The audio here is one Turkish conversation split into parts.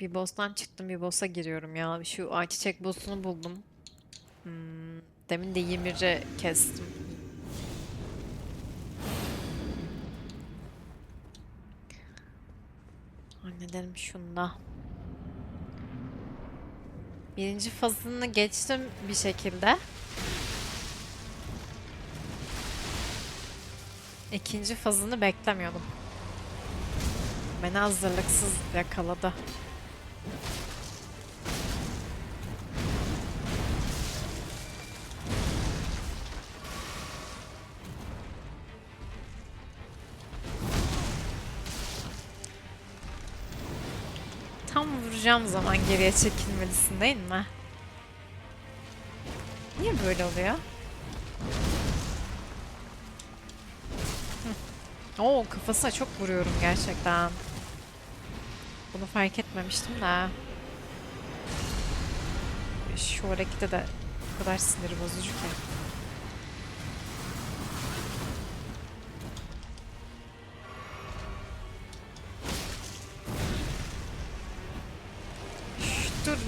Bir boss'tan çıktım bir boss'a giriyorum ya. Şu ayçiçek boss'unu buldum. Hmm, demin de Ymir'i kestim. Halledelim şunu da. Birinci fazını geçtim bir şekilde. İkinci fazını beklemiyordum. Beni hazırlıksız yakaladı. Tam vuracağım zaman geriye çekilmelisin değil mi? Niye böyle oluyor? Oo kafasına çok vuruyorum gerçekten. Bunu fark etmemiştim de. Şu harekete de o kadar sinir bozucu ki.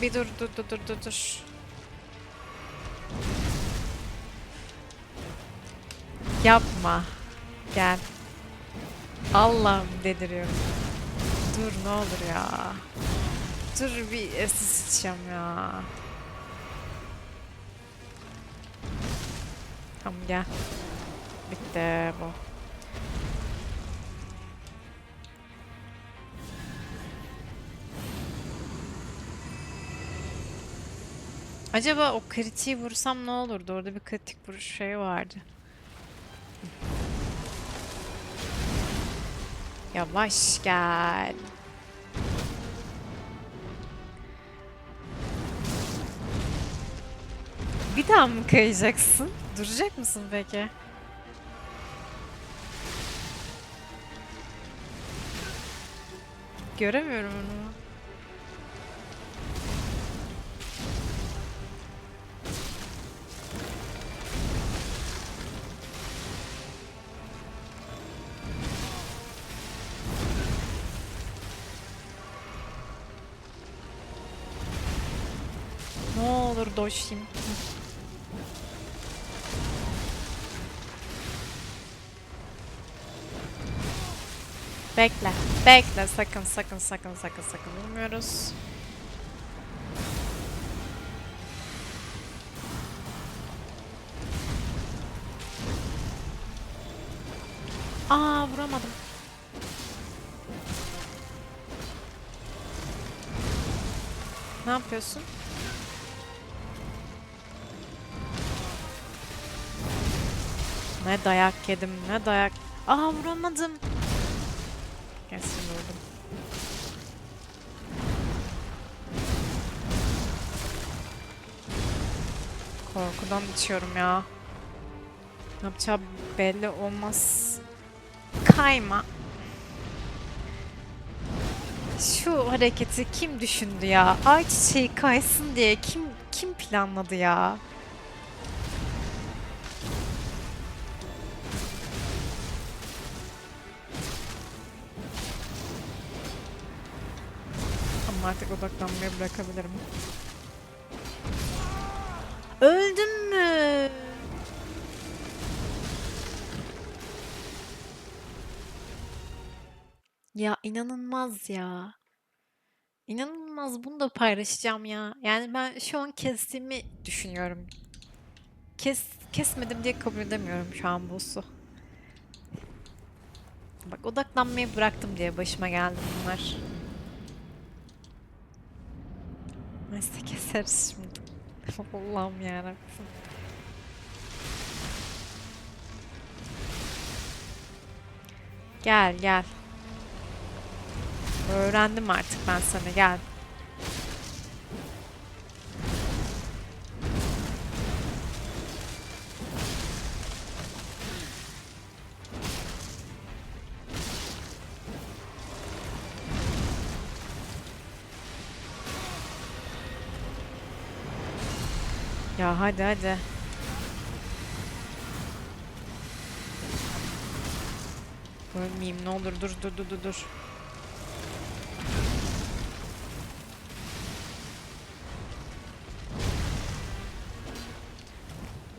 Bir dur dur dur dur dur dur. Yapma. Gel. Allah'ım dediriyorum. Dur ne olur ya. Dur bir esis içeceğim ya. Tamam gel. Bitti bu. Acaba o kritiği vursam ne olurdu? Orada bir kritik vuruş şey vardı. Yavaş gel. Bir daha mı kayacaksın? Duracak mısın peki? Göremiyorum onu. Doşayım. Bekle. Bekle. Sakın sakın sakın sakın sakın vurmuyoruz. Aa vuramadım. Ne yapıyorsun? Ne dayak yedim, ne dayak. Aa vuramadım. Kesin vurdum. Korkudan içiyorum ya. Ne yapacağı belli olmaz. Kayma. Şu hareketi kim düşündü ya? Ayçiçeği kaysın diye kim kim planladı ya? Artık odaklanmayı bırakabilirim. Öldün mü? Ya inanılmaz ya. İnanılmaz bunu da paylaşacağım ya. Yani ben şu an kestiğimi düşünüyorum. Kes, kesmedim diye kabul edemiyorum şu an boss'u. Bak odaklanmayı bıraktım diye başıma geldi bunlar. Neyse keseriz şimdi. Allah'ım yarabbim. Gel gel. Öğrendim artık ben sana gel. Ya hadi hadi. Ölmeyeyim ne olur dur dur dur dur. dur.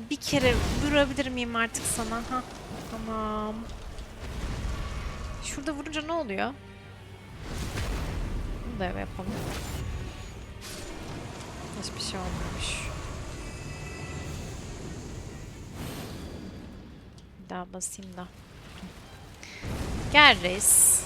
Bir kere vurabilir miyim artık sana? Ha. Tamam. Şurada vurunca ne oluyor? Bunu da yapalım. Hiçbir şey olmamış. Daha basayım da. Gel reis.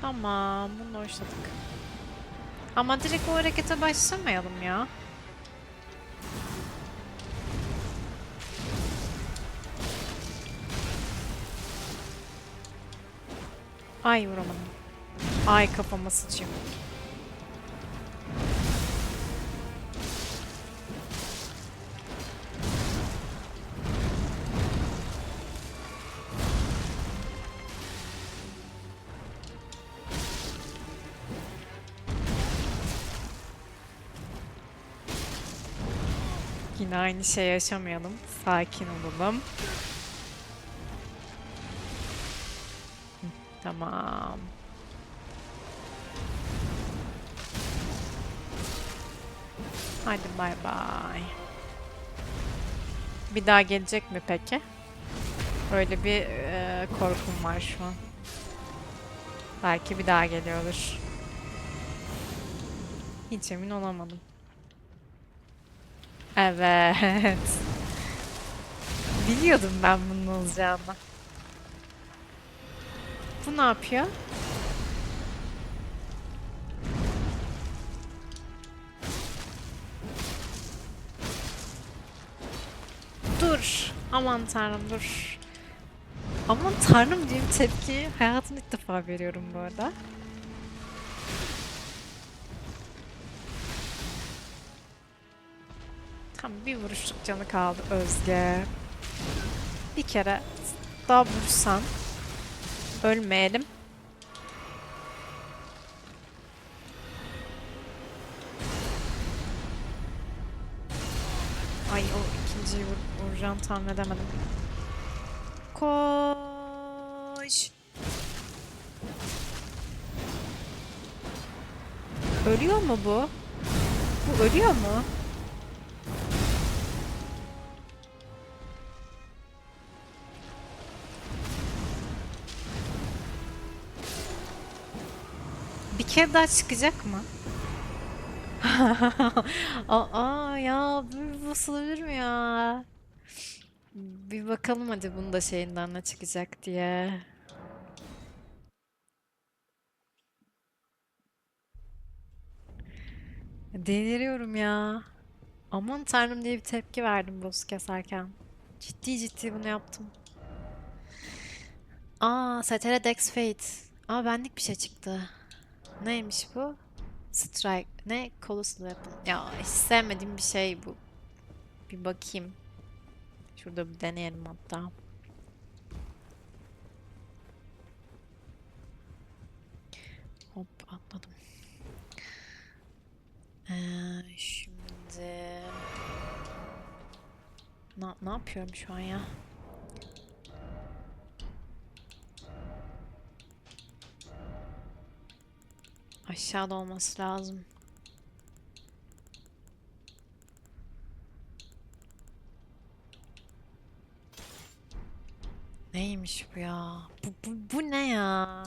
Tamam, bunu hoşladık. Ama direkt o harekete başlamayalım ya. Ay vuramadım. Ay kafama sıçayım. Yine aynı şey yaşamayalım. Sakin olalım. Tamam. Hadi bay bay. Bir daha gelecek mi peki? Öyle bir eee, korkum var şu an. Belki bir daha geliyordur. Hiç emin olamadım. Evet. Biliyordum ben bunun olacağını. Bu ne yapıyor? Dur. Aman tanrım dur. Aman tanrım diyeyim tepki hayatımda ilk defa veriyorum bu arada. Tam bir vuruşluk canı kaldı Özge. Bir kere daha vursan ölmeyelim. Ay o ikinciyi vur, vuracağını tahmin edemedim. Koş. Ölüyor mu bu? Bu ölüyor mu? Bir kere daha çıkacak mı? Aa ya bu basılabilir mi ya? Bir bakalım hadi bunu da şeyinden ne çıkacak diye. Deliriyorum ya. Aman tanrım diye bir tepki verdim boss keserken. Ciddi ciddi bunu yaptım. Aa, STR Dex Fate. Aa benlik bir şey çıktı. Neymiş bu? Strike. Ne? Colossal Weapon. Ya hiç sevmediğim bir şey bu. Bir bakayım. Şurada bir deneyelim hatta. Hop atladım. Ee, şimdi... Na, ne yapıyorum şu an ya? Aşağıda olması lazım. Neymiş bu ya? Bu, bu, bu ne ya?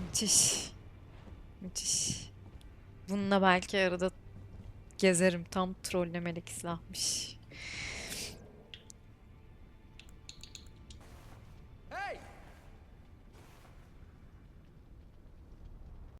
Müthiş. Müthiş. Bununla belki arada gezerim. Tam trollemelik silahmış.